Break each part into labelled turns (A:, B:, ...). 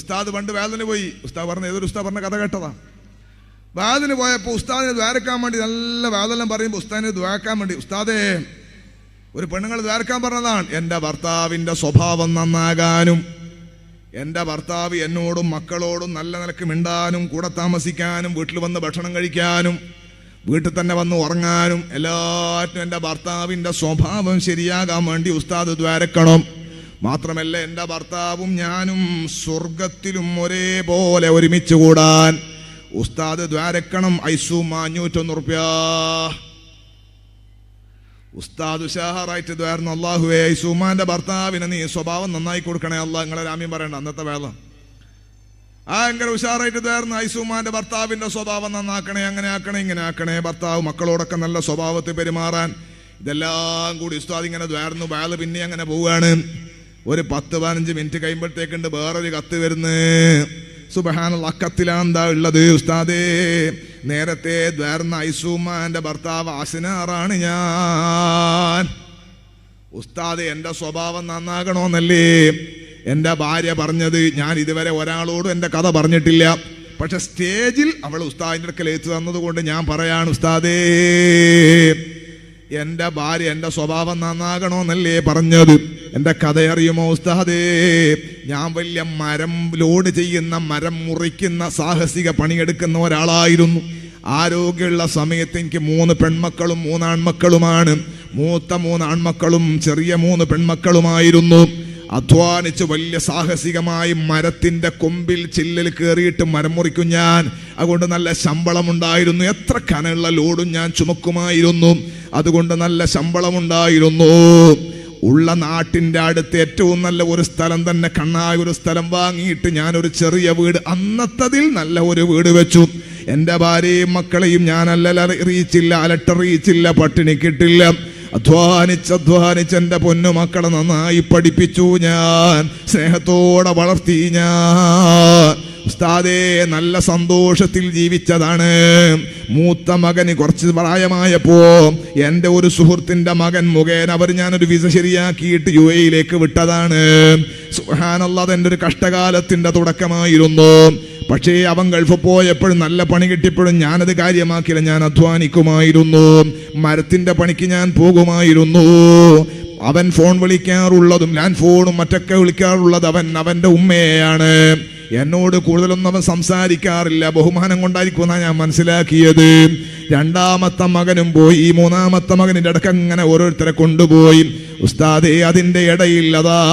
A: ഉസ്താദ് പണ്ട് വേദന പോയി. ഉസ്താദ് പറഞ്ഞ ഏതൊരു ഉസ്താദ് പറഞ്ഞ കഥ കേട്ടതാ. വേദന പോയപ്പോൾ ഉസ്താദിനെ ദ്വാരക്കാൻ വേണ്ടി നല്ല വേദനം പറയുമ്പോൾ ഉസ്താദിനെ ദ്വാരക്കാൻ വേണ്ടി ഉസ്താദേ ഒരു പെണ്ണുങ്ങൾ ദ്വാരക്കാൻ പറഞ്ഞതാണ്. എന്റെ ഭർത്താവിന്റെ സ്വഭാവം നന്നാകാനും എന്റെ ഭർത്താവ് എന്നോടും മക്കളോടും നല്ല നിലയ്ക്ക് മിണ്ടാനും കൂടെ താമസിക്കാനും വീട്ടിൽ വന്ന് ഭക്ഷണം കഴിക്കാനും വീട്ടിൽ തന്നെ വന്ന് ഉറങ്ങാനും എല്ലാറ്റിനും എന്റെ ഭർത്താവിന്റെ സ്വഭാവം ശരിയാകാൻ വേണ്ടി ഉസ്താദ് ദ്വാരക്കണം. മാത്രമല്ല എന്റെ ഭർത്താവും ഞാനും സ്വർഗത്തിലും ഒരേപോലെ ഒരുമിച്ച് കൂടാൻ ഉസ്താദ് ദ്വാരക്കണം ഐസു മാഞ്ഞൂറ്റൊന്ന് റുപ്യ ഉസ്താദ് ഉഷാറായിട്ട് ദ്വാരുന്നു അള്ളാഹുവേ ഐസുമാന്റെ ഭർത്താവിന് നീ സ്വഭാവം നന്നായി കൊടുക്കണേ അള്ളാഹ് നിങ്ങളെ രാമ്യം പറയണ്ട അന്നത്തെ വേള. ഭയങ്കര ഉഷാറായിട്ട് തേർന്ന് ഐസുമാന്റെ ഭർത്താവിന്റെ സ്വഭാവം നന്നാക്കണേ അങ്ങനെ ആക്കണേ ഇങ്ങനെ ആക്കണേ ഭർത്താവ് മക്കളോടൊക്കെ നല്ല സ്വഭാവത്തിൽ പെരുമാറാൻ. ഇതെല്ലാം കൂടി ഉസ്താദ് ഇങ്ങനെ ദ്വാരുന്നു വേള പിന്നെ അങ്ങനെ പോവുകയാണ് ഒരു പത്ത് പതിനഞ്ച് മിനിറ്റ് കഴിയുമ്പോഴത്തേക്കുണ്ട് വേറൊരു കത്ത് വരുന്നു. സുബഹാനുള്ള അക്കത്തിലാന്താ ഉള്ളത് ഉസ്താദേ. നേരത്തെ ദ്വാർന്ന ഐസൂമാന്റെ ഭർത്താവ് ആസിനാറാണ് ഞാൻ. ഉസ്താദ് എന്റെ സ്വഭാവം നന്നാകണമെന്നല്ലേ എന്റെ ഭാര്യ പറഞ്ഞത് ഞാൻ ഇതുവരെ ഒരാളോടും എന്റെ കഥ പറഞ്ഞിട്ടില്ല. പക്ഷെ സ്റ്റേജിൽ അവൾ ഉസ്താദിന്റെ അടുക്കൽ എത്തു തന്നതുകൊണ്ട് ഞാൻ പറയാണ് ഉസ്താദേ. എന്റെ ഭാര്യ എന്റെ സ്വഭാവം നന്നാകണമെന്നല്ലേ പറഞ്ഞത്? എന്റെ കഥയറിയുമോ ഉസ്താദേ? ഞാൻ വലിയ മരം ലോഡ് ചെയ്യുന്ന മരം മുറിക്കുന്ന സാഹസിക പണിയെടുക്കുന്ന ഒരാളായിരുന്നു. ആരോഗ്യമുള്ള സമയത്ത് എനിക്ക് മൂന്ന് പെൺമക്കളും മൂന്നാൺമക്കളുമാണ്. മൂത്ത മൂന്ന് ആൺമക്കളും ചെറിയ മൂന്ന് പെൺമക്കളുമായിരുന്നു. അധ്വാനിച്ച് വലിയ സാഹസികമായി മരത്തിന്റെ കൊമ്പിൽ ചില്ലിൽ കയറിയിട്ട് മരം മുറിക്കും ഞാൻ. അതുകൊണ്ട് നല്ല ശമ്പളമുണ്ടായിരുന്നു. എത്ര കനമുള്ള ലോഡും ഞാൻ ചുമക്കുമായിരുന്നു. അതുകൊണ്ട് നല്ല ശമ്പളമുണ്ടായിരുന്നു. ഉള്ള നാട്ടിന്റെ അടുത്ത് ഏറ്റവും നല്ല ഒരു സ്ഥലം തന്നെ കണ്ണായ ഒരു സ്ഥലം വാങ്ങിയിട്ട് ഞാനൊരു ചെറിയ വീട് അന്നത്തതിൽ നല്ല ഒരു വീട് വെച്ചു. എന്റെ ഭാര്യയും മക്കളെയും അറിയിച്ചില്ല അലട്ടറിയിച്ചില്ല പട്ടിണിക്കിട്ടില്ല അധ്വാനിച്ച് അധ്വാനിച്ച് എന്റെ പൊന്നു മക്കളെ നന്നായി പഠിപ്പിച്ചു ഞാൻ സ്നേഹത്തോടെ വളർത്തി ഞാൻ. ഉസ്താദേ നല്ല സന്തോഷത്തിൽ ജീവിച്ചതാണ്. മൂത്ത മകന് കുറച്ച് പ്രായമായപ്പോ എന്റെ ഒരു സുഹൃത്തിന്റെ മകൻ മുഖേന അവർ ഞാനൊരു വിസ ശരിയാക്കിയിട്ട് യു എയിലേക്ക് വിട്ടതാണ്. സുഹാനല്ലാതെ എന്റെ ഒരു കഷ്ടകാലത്തിന്റെ തുടക്കമായിരുന്നു. പക്ഷേ അവൻ ഗൾഫ് പോയപ്പോഴും നല്ല പണി കിട്ടിയപ്പോഴും ഞാനത് കാര്യമാക്കില്ല ഞാൻ അധ്വാനിക്കുമായിരുന്നു. മരത്തിന്റെ പണിക്ക് ഞാൻ പോകുമായിരുന്നു. അവൻ ഫോൺ വിളിക്കാറുള്ളതും ഞാൻ ഫോണും മറ്റൊക്കെ വിളിക്കാറുള്ളത് അവൻ അവന്റെ ഉമ്മയെയാണ്. എന്നോട് കൂടുതലൊന്നും അവൻ സംസാരിക്കാറില്ല. ബഹുമാനം കൊണ്ടായിരിക്കും ഞാൻ മനസ്സിലാക്കിയത്. രണ്ടാമത്തെ മകനും പോയി. ഈ മൂന്നാമത്തെ മകനിന്റെ അടക്കം അങ്ങനെ ഓരോരുത്തരെ കൊണ്ടുപോയി. ഉസ്താദേ അതിന്റെ ഇടയിൽ അതാ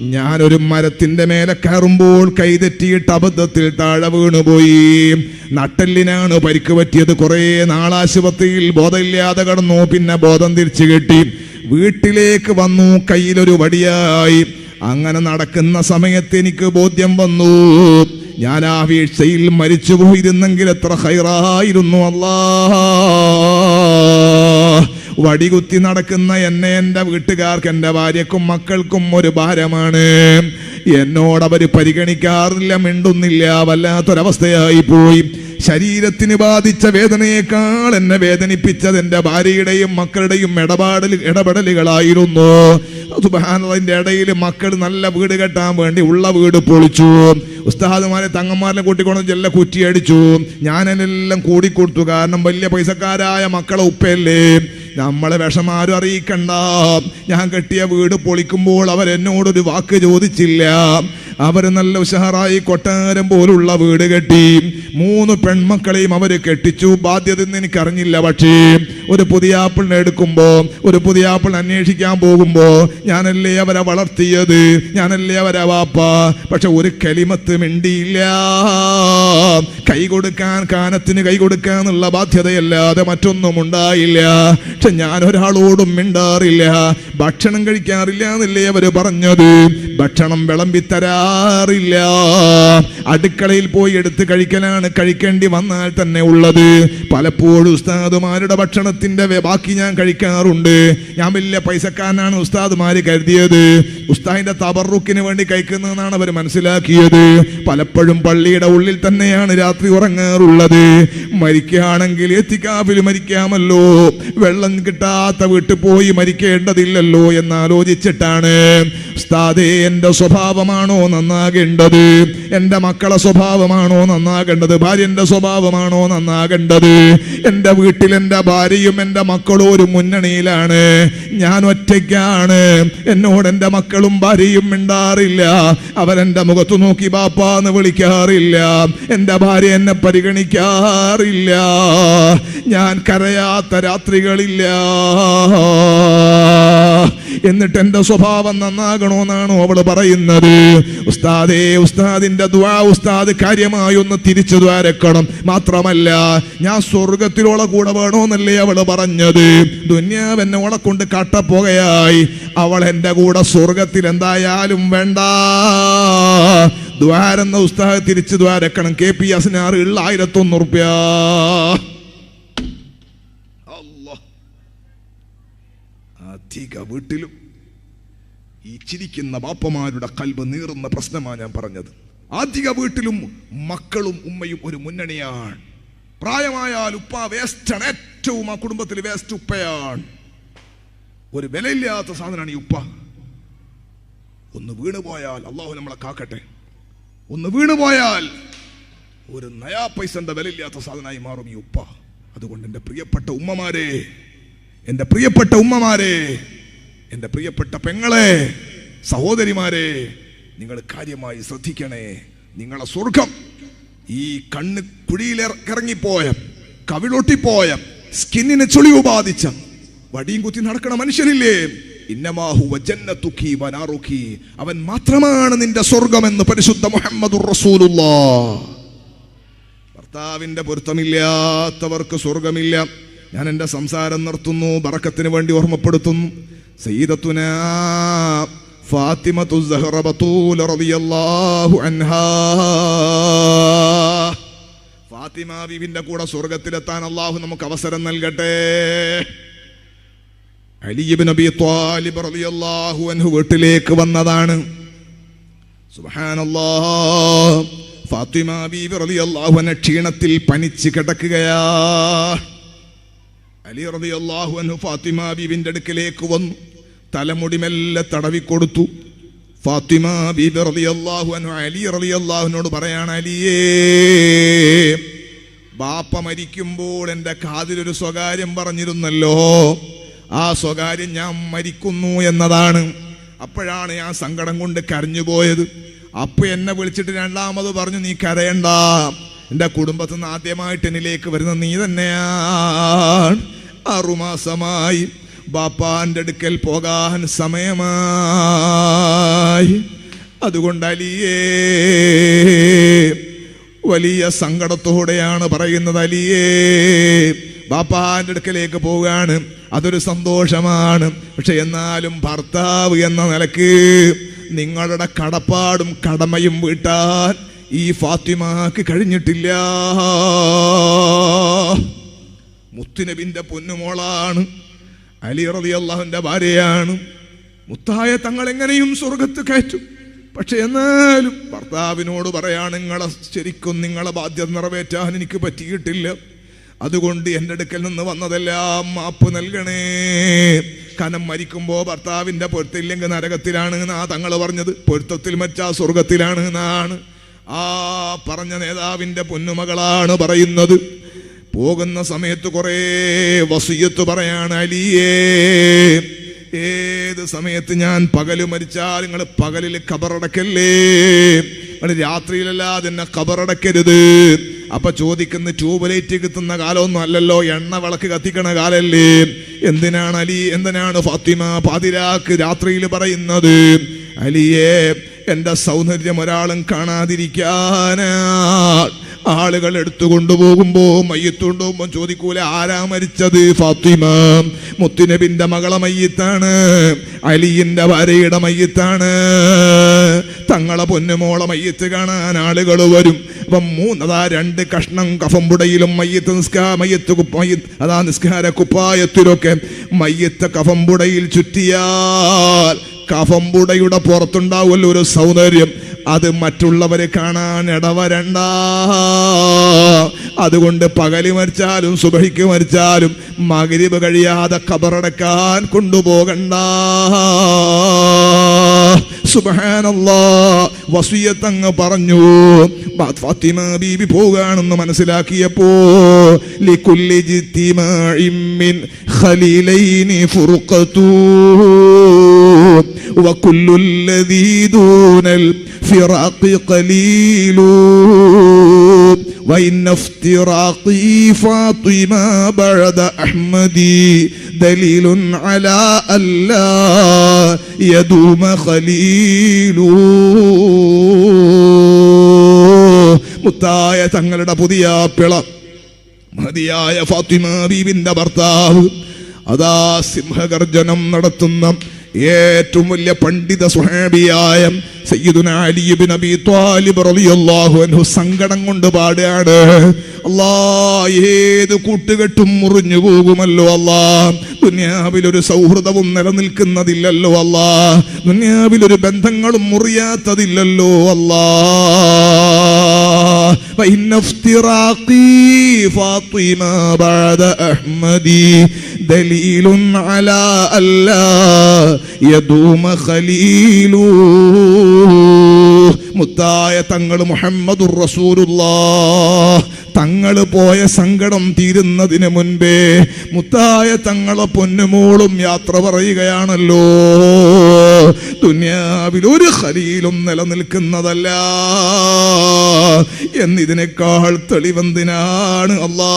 A: ഞാനൊരു മരത്തിന്റെ മേലെ കയറുമ്പോൾ കൈതെറ്റിയിട്ട് അബദ്ധത്തിൽ താഴെ വീണുപോയി. നട്ടെല്ലിനാണ് പരിക്ക് പറ്റിയത്. കുറേ നാളാശുപത്രിയിൽ ബോധമില്ലാതെ കടന്നു. പിന്നെ ബോധം തിരിച്ചു കിട്ടി. വീട്ടിലേക്ക് വന്നു. കയ്യിലൊരു വടിയായി. അങ്ങനെ നടക്കുന്ന സമയത്ത് എനിക്ക് ബോധ്യം വന്നു. ഞാൻ ആ വീഴ്ചയിൽ മരിച്ചു പോയിരുന്നെങ്കിൽ എത്ര ഹൈറായിരുന്നു അല്ലാ. വടികുത്തി നടക്കുന്ന എന്നെ എന്റെ വീട്ടുകാർക്ക് എന്റെ ഭാര്യക്കും മക്കൾക്കും ഒരു ഭാരമാണ്. എന്നോടവർ പരിഗണിക്കാറില്ല മിണ്ടുന്നില്ല വല്ലാത്തൊരവസ്ഥയായി പോയി. ശരീരത്തിന് ബാധിച്ച വേദനയേക്കാൾ എന്നെ വേദനിപ്പിച്ചത് എന്റെ ഭാര്യയുടെയും മക്കളുടെയും ഇടപാടൽ ഇടപെടലുകളായിരുന്നു. സുബാനതിന്റെ ഇടയിൽ മക്കൾ നല്ല വീട് കെട്ടാൻ വേണ്ടി ഉള്ള വീട് പൊളിച്ചു. ഉസ്താദുമാരെ തങ്ങന്മാരെ കൂട്ടിക്കൊണ്ട് ചെല്ല കുറ്റിയടിച്ചു ഞാനെല്ലാം കൂടിക്കൊടുത്തു. കാരണം വലിയ പൈസക്കാരായ മക്കളെ ഉപ്പയല്ലേ? നമ്മളെ വിഷമാരും അറിയിക്കണ്ട. ഞാൻ കെട്ടിയ വീട് പൊളിക്കുമ്പോൾ അവരെന്നോടൊരു വാക്ക് ചോദിച്ചില്ല. അവർ നല്ല ഉഷാറായി കൊട്ടാരം പോലുള്ള വീട് കെട്ടി. മൂന്ന് പെൺമക്കളെയും അവർ കെട്ടിച്ചു. ബാധ്യത എനിക്കറിഞ്ഞില്ല പക്ഷേ ഒരു പുതിയ ആപ്പിളിനെ എടുക്കുമ്പോൾ ഒരു പുതിയ ആപ്പിൾ അന്വേഷിക്കാൻ പോകുമ്പോൾ ഞാനല്ലേ അവരെ വളർത്തിയത്? ഞാനല്ലേ അവരെ വാപ്പ? പക്ഷെ ഒരു കലിമത്ത് മിണ്ടിയില്ല. കൈ കൊടുക്കാൻ കാനത്തിന് കൈ കൊടുക്കാന്നുള്ള ബാധ്യതയല്ലാതെ മറ്റൊന്നും ഉണ്ടായില്ല. പക്ഷെ ഞാൻ ഒരാളോടും മിണ്ടാറില്ല. ഭക്ഷണം കഴിക്കാറില്ല എന്നല്ലേ അവർ പറഞ്ഞത്? ഭക്ഷണം വിളമ്പിത്തരാറില്ല അടുക്കളയിൽ പോയി എടുത്ത് കഴിക്കലാണ് കഴിക്കേണ്ടി വന്നാൽ തന്നെ ഉള്ളത്. പലപ്പോഴും ഉസ്താദുമാരുടെ ഭക്ഷണത്തിന്റെ ബാക്കി ഞാൻ കഴിക്കാറുണ്ട്. ഞാൻ വലിയ പൈസക്കാരനാണ് ഉസ്താദുമാര് കരുതിയത്. ഉസ്താദിന്റെ തബറുക്കിന് വേണ്ടി കഴിക്കുന്നതെന്നാണ് അവർ മനസ്സിലാക്കിയത്. പലപ്പോഴും പള്ളിയുടെ ഉള്ളിൽ തന്നെയാണ് രാത്രി ഉറങ്ങാറുള്ളത്. മരിക്കുകയാണെങ്കിൽ എത്തിക്കാവിൽ മരിക്കാമല്ലോ. വെള്ളം കിട്ടാത്ത വീട്ടിൽ പോയി മരിക്കേണ്ടതില്ലല്ലോ എന്നാലോചിച്ചിട്ടാണ് ഉസ്താദേ എന്റെ സ്വഭാവമാണോ നന്നാകേണ്ടത്? എന്റെ മക്കളെ സ്വഭാവമാണോ നന്നാകേണ്ടത്? ഭാര്യന്റെ സ്വഭാവമാണോ നന്നാകേണ്ടത്? എന്റെ വീട്ടിൽ എന്റെ ഭാര്യയും എന്റെ മക്കളും ഒരു മുന്നണിയിലാണ്. ഞാൻ ഒറ്റയ്ക്കാണ്. എന്നോട് എന്റെ മക്കളും ഭാര്യയും മിണ്ടാറില്ല. അവരെന്റെ മുഖത്ത് നോക്കി ബാപ്പാ എന്ന് വിളിക്കാറില്ല. എന്റെ ഭാര്യ എന്നെ പരിഗണിക്കാറില്ല. ഞാൻ കരയാത്ത രാത്രികളില്ല. എന്നിട്ട് എന്റെ സ്വഭാവം നന്നാകണമെന്നാണോ അവൾ പറയുന്നത്? ഉസ്താദേ ഉസ്താദിന്റെ ദ്വാ ഉസ്താദ് കാര്യമായി ഒന്ന് തിരിച്ചു ദ്വാരക്കണം. മാത്രമല്ല ഞാൻ സ്വർഗത്തിലോളെ കൂടെ വേണോന്നല്ലേ അവൾ പറഞ്ഞത്. ദുന്യാവ് എന്നെ ഓളെ കൊണ്ട് കട്ടപ്പുകയായി. അവൾ എന്റെ കൂടെ സ്വർഗത്തിൽ എന്തായാലും വേണ്ട. ദ്വാരെന്ന ഉസ്താദ് തിരിച്ചു ദ്വാരക്കണം. കെ പി എസിനാറ് ഉള്ള ആയിരത്തൊന്ന് അധിക വീട്ടിലും ഈ ചിരിക്കുന്ന ബാപ്പമാരുടെ കൽബ് നീറുന്ന പ്രശ്നമാണ് ഞാൻ പറഞ്ഞത്. അധിക വീട്ടിലും മക്കളും ഉമ്മയും ഒരു മുന്നണിയാണ്. പ്രായമായാൽ ഉപ്പ വേസ്റ്റാണ് ഏറ്റവും ആ കുടുംബത്തിൽ വേസ്റ്റ് ഉപ്പയാണ്. ഒരു വിലയില്ലാത്ത സാധനമാണ് ഈ ഉപ്പ. ഒന്ന് വീണുപോയാൽ അള്ളാഹു നമ്മളെ കാക്കട്ടെ. ഒന്ന് വീണുപോയാൽ ഒരു നയാ പൈസന്റെ വിലയില്ലാത്ത സാധനമായി മാറും ഈ ഉപ്പ. അതുകൊണ്ട് എന്റെ പ്രിയപ്പെട്ട ഉമ്മമാരെ എന്റെ പ്രിയപ്പെട്ട ഉമ്മമാരെ എന്റെ പ്രിയപ്പെട്ട പെങ്ങളെ സഹോദരിമാരെ നിങ്ങൾ കാര്യമായി ശ്രദ്ധിക്കണേ. നിങ്ങളെ സ്വർഗം ഈ കണ്ണ് കുഴിയിൽ ഇറങ്ങിപ്പോയ കവിളൊട്ടിപ്പോയ സ്കിന്നിനെ ചുളിവ് ബാധിച്ച വടിയും കുത്തി നടക്കണ മനുഷ്യനില്ലേ? അവൻ മാത്രമാണ് നിന്റെ സ്വർഗമെന്ന് പരിശുദ്ധ മുഹമ്മദ് റസൂലുള്ള. ഭർത്താവിന്റെ പൊരുത്തമില്ലാത്തവർക്ക് സ്വർഗമില്ല. ഞാൻ എന്റെ സംസാരം നിർത്തുന്നു ബറക്കത്തിന് വേണ്ടി ഓർമ്മപ്പെടുത്തുന്നു. സയ്യിദത്തുന ഫാത്തിമത്തു സഹ്റ ബത്തൂല റളിയല്ലാഹു അൻഹാ. ഫാത്തിമ ബീവിന്റെ കൂടെ സ്വർഗത്തിലെത്താൻ അള്ളാഹു നമുക്ക് അവസരം നൽകട്ടെ. അലിബിൻ നബി ത്വാലിബ് റളിയല്ലാഹു അൻഹു വീട്ടിലേക്ക് വന്നതാണ്. സുബ്ഹാനല്ലാഹ് ഫാത്തിമ ബീവി റളിയല്ലാഹു അൻഹ ക്ഷീണത്തിൽ പനിച്ച് കിടക്കുകയാ. അലി റളിയല്ലാഹു അനു ഫാത്തിമ ബീബിന്റെ അടുക്കിലേക്ക് വന്നു. തലമുടി മെല്ലെ തടവി കൊടുത്തു. ഫാത്തിമ ബീബി റളിയല്ലാഹു അനു അലി റളിയല്ലാഹുവിനോട് പറയാണ് അലിയേ ബാപ്പ മരിക്കുമ്പോൾ എന്റെ കാതിലൊരു സ്വകാര്യം പറഞ്ഞിരുന്നല്ലോ. ആ സ്വകാര്യം ഞാൻ മരിക്കുന്നു എന്നതാണ്. അപ്പോഴാണ് ഞാൻ സങ്കടം കൊണ്ട് കരഞ്ഞുപോയത്. അപ്പൊ എന്നെ വിളിച്ചിട്ട് രണ്ടാമത് പറഞ്ഞു നീ കരയണ്ട. എന്റെ കുടുംബത്തിൽ നിന്ന് ആദ്യമായിട്ട് എന്നിലേക്ക് വരുന്ന നീ തന്നെയാണ്. ആറുമാസമായി ബാപ്പാന്റെ അടുക്കൽ പോകാൻ സമയമായി. അതുകൊണ്ട് അലിയേ വലിയ സങ്കടത്തോടെയാണ് പറയുന്നത് അലിയേ. ബാപ്പാന്റെ അടുക്കലേക്ക് പോവുകയാണ്. അതൊരു സന്തോഷമാണ്. പക്ഷെ എന്നാലും ഭർത്താവ് എന്ന നിലയ്ക്ക് നിങ്ങളുടെ കടപ്പാടും കടമയും വീട്ടാൻ ഈ ഫാത്തിമാക്ക് കഴിഞ്ഞിട്ടില്ല. മുത്തുനബിന്റെ പൊന്നുമോളാണ് അലി റതി അള്ളാഹുന്റെ ഭാര്യയാണ്. മുത്തായ തങ്ങൾ എങ്ങനെയും സ്വർഗത്ത് കയറ്റും. പക്ഷെ എന്നാലും ഭർത്താവിനോട് പറയാണ് നിങ്ങളെ ശരിക്കും നിങ്ങളെ ബാധ്യത നിറവേറ്റാൻ എനിക്ക് പറ്റിയിട്ടില്ല. അതുകൊണ്ട് എന്റെ അടുക്കൽ നിന്ന് വന്നതെല്ലാം മാപ്പ് നൽകണേ. കനം മരിക്കുമ്പോ ഭർത്താവിന്റെ പൊരുത്തില്ലെങ്കിൽ നരകത്തിലാണ് എന്നാ തങ്ങൾ പറഞ്ഞത്. പൊരുത്തത്തിൽ മറ്റാ സ്വർഗത്തിലാണ് എന്നാണ്. ആ പറഞ്ഞ നേതാവിന്റെ പൊന്നുമകളാണ് പറയുന്നത്. പോകുന്ന സമയത്ത് കുറേ വസീയത്ത് പറയാണ് അലിയേ ഏത് സമയത്ത് ഞാൻ പകൽ മരിച്ചാൽ നിങ്ങൾ പകലിൽ ഖബറടക്കല്ലേ? നിങ്ങൾ രാത്രിയിലല്ലാതെ എന്നെ കബറടക്കരുത് അപ്പൊ ചോദിക്കുന്ന ട്യൂബ് ലൈറ്റ് കിട്ടുന്ന കാലമൊന്നും അല്ലല്ലോ എണ്ണ വിളക്ക് കത്തിക്കണ കാലല്ലേ? എന്തിനാണ് അലി എന്തിനാണ് ഫാത്തിമ പാതിരാക്ക് രാത്രിയിൽ പറയുന്നത്? അലിയെ എന്റെ സൗന്ദര്യം ഒരാളും കാണാതിരിക്കാനാ ആളുകൾ എടുത്തു കൊണ്ടുപോകുമ്പോ ചോദിക്കൂല ആരാ മരിച്ചത്? ഫാത്തിമ മുത്തുനബിന്റെ മകളെ മയ്യത്താണ്. അലിയിന്റെ ഭാര്യയുടെ മയ്യത്താണ്. തങ്ങളെ പൊന്നുമോളെ മയ്യത്ത് കാണാൻ ആളുകൾ വരും. അപ്പം മൂന്നതാ രണ്ട് കഷ്ണം കഫംപുടയിലും മയ്യത്ത് നിസ്കാ മയ്യത്ത് മയ്യത്ത് അതാ നിസ്കാര കുപ്പായത്തിലൊക്കെ മയ്യത്ത് കഫംപുടയിൽ ചുറ്റിയാൽ കഫംപുടയുടെ പുറത്തുണ്ടാവുമല്ലോ ഒരു സൗന്ദര്യം. അത് മറ്റുള്ളവരെ കാണാൻ ഇടവരണ്ട. അതുകൊണ്ട് പകലി മരിച്ചാലും സുബഹിക്ക് മരിച്ചാലും മകരിവ് കഴിയാതെ കബറടക്കാൻ കൊണ്ടുപോകണ്ട. സുബഹാനല്ലാ. പറഞ്ഞു. ഫാത്തിമ ബീബി പോവുകയാണെന്ന് മനസ്സിലാക്കിയപ്പോ ലിക്കുല്ലി ഖലീലൈനി وكل الذي دون الفراق قليل وإن افتراقي فاطمة بعد أحمدي دليل على ألا يدوم خليل മുത്തായ തങ്ങളുടെ പുതിയ പിള മതിയായ ഫാത്തിമ ബീബിന്റെ ഭർത്താവ് അതാ സിംഹഗർജനം നടത്തുന്ന ഏറ്റവും വലിയ പണ്ഡിത സുഹാബിയായ സയ്യിദുന അലി ഇബ്നു അബി ത്വാലിബ് റളിയല്ലാഹു അൻഹു സങ്കടം കൊണ്ട് പാടുകയാണ് അല്ലാ ഏത് കൂട്ടുകെട്ടും മുറിഞ്ഞു പോകുമല്ലോ അല്ലാ ദുനിയാവിൽ ഒരു സൗഹൃദവും നിലനിൽക്കുന്നതില്ലല്ലോ അല്ലാ ദുനിയാവിൽ ഒരു ബന്ധങ്ങളും മുറിയാത്തതില്ലല്ലോ അല്ലാ فإن افتراقي فاطمة بعد أحمدي دليل على ألا يدوم خليل മുത്തായ തങ്ങൾ മുഹമ്മദുർ റസൂലുള്ളാ തങ്ങൾ പോയ സങ്കടം തീരുന്നതിന് മുൻപേ മുത്തായ തങ്ങളെ പൊന്നുമോളും യാത്ര പറയുകയാണല്ലോ ദുനിയാവിൽ ഒരു ഖലീലും നിലനിൽക്കുന്നതല്ല എന്നിതിനേക്കാൾ തെളിവെന്തിനാണ് അല്ലാ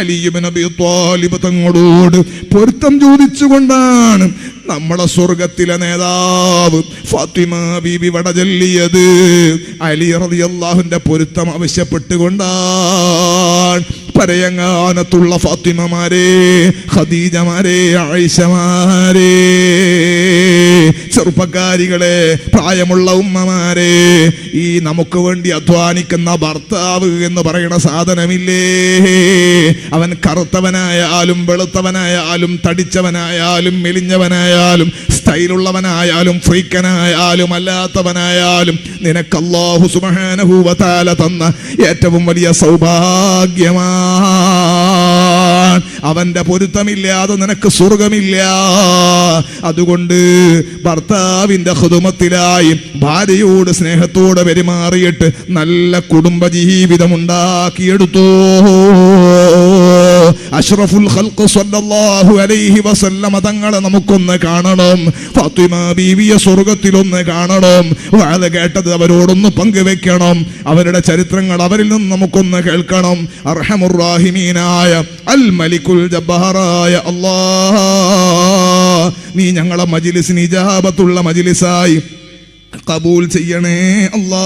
A: അലിയുബൻ ത്വാലിബ് തങ്ങളോട് പൊരുത്തം ചോദിച്ചുകൊണ്ടാണ് നമ്മുടെ സ്വർഗത്തിലെ നേതാവ് ഫാത്തിമ ബീബി വടചൊല്ലിയത്. അലി റളിയല്ലാഹുവിന്റെ പൊരുത്തം ആവശ്യപ്പെട്ടുകൊണ്ടാണ് പരയങ്ങാനത്തുള്ള ഫാത്തിമമാരെ ഖദീജമാരെ ആയിഷമാരെ ചെറുപ്പക്കാരികളെ പ്രായമുള്ള ഉമ്മമാരെ ഈ നമുക്ക് വേണ്ടി അധ്വാനിക്കുന്ന ഭർത്താവ് എന്ന് പറയുന്ന സാധനമില്ലേ? അവൻ കറുത്തവനായാലും വെളുത്തവനായാലും തടിച്ചവനായാലും മെലിഞ്ഞവനായാലും സ്റ്റൈലുള്ളവനായാലും ഫ്രീക്കനായാലും അല്ലാത്തവനായാലും നിനക്ക് വ തന്ന ഏറ്റവും വലിയ സൗഭാഗ്യമാണ് അവന്റെ പൊരുത്തമില്ലാതെ നിനക്ക് സ്വർഗമില്ല. അതുകൊണ്ട് ഭർത്താവിന്റെ ഹൃദമത്തിലായി ഭാര്യയോട് സ്നേഹത്തോടെ പെരുമാറിയിട്ട് നല്ല കുടുംബ ജീവിതം ഉണ്ടാക്കിയെടുത്തോ അഷ്റഫുൽ ഖൽഖ് സ്വല്ലല്ലാഹു അലൈഹി വസല്ലമ തങ്ങളെ നമുക്കൊന്ന് കാണണം. ഫാത്തിമ ബീവിയെ സ്വർഗത്തിലൊന്ന് കാണണം. വാഴ കേട്ടത് അവരോടൊന്ന് പങ്കുവെക്കണം. അവരുടെ ചരിത്രങ്ങൾ അവരിൽ നിന്ന് നമുക്കൊന്ന് കേൾക്കണം. അർഹമുറാഹിമീനായ അൽ മലിക്കുൽ ജബ്ബാറായ അള്ളാഹ നീ ഞങ്ങളെ മജിലിസിന് ഇജാബത്തുള്ള മജിലിസായി കബൂൽ ചെയ്യണേ അല്ലാ